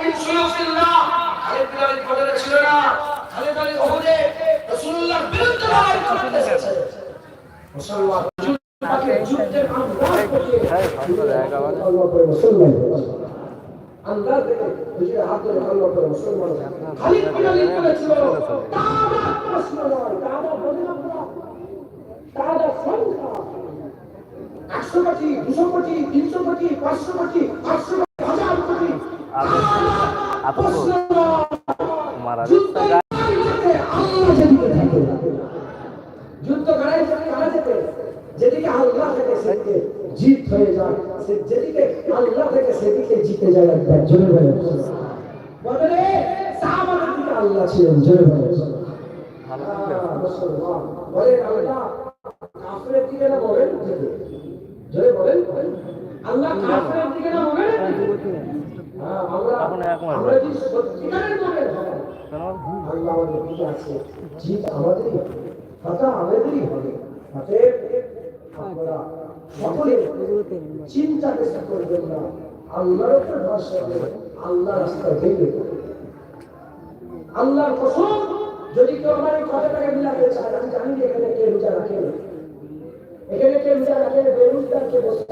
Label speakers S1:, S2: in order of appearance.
S1: আর সাইদ বিন সুয়ুফিল্লাহ খালিদ বিন ওয়ালিদ বদরে ছিল না। খালিদ আলী ওহুদে রাসূলুল্লাহর বিরুদ্ধে লড়াই করতে এসেছে মুসলমান যুদ্ধকে যুদ্ধের আন্দোলন করতে আল্লাহ করে মুসলমান আল্লাহ থেকে নিজের হাত ধরে আল্লাহ করে মুসলমান খালিদ বিন ওয়ালিদ বলেছিল কাবা প্রশ্ন নয় কাবা বলে না কাবা সংখ্যা। একশো কোটি দুশো কোটি তিনশো কোটি পাঁচশো কোটি আটশো প্রশ্ন নয়।
S2: মারা
S1: যুদ্ধ করাই কারা যেতে যেদিকে আল্লাহ থেকে সেদিকে জিত হয়ে যায়। সে যেদিকে আল্লাহ থেকে সেদিকে জিতে যায় একবার জোরে বলে বদলে সাহাবাদের দিকে আল্লাহ ছিলেন জোরে বলে বলেন আল্লাহ কাফেরের দিকে না বলেন জোরে বলেন। আল্লাহ কাফেরের দিকে না
S2: এখন
S1: আল্লাহ কসম, যদি কেউ আমার এই কথাটাকে মিলাতে চায়, আমি জানি এখানে কে রোজা রাখে। এখানে কে রোজা রাখে বেরোজগার কে বসে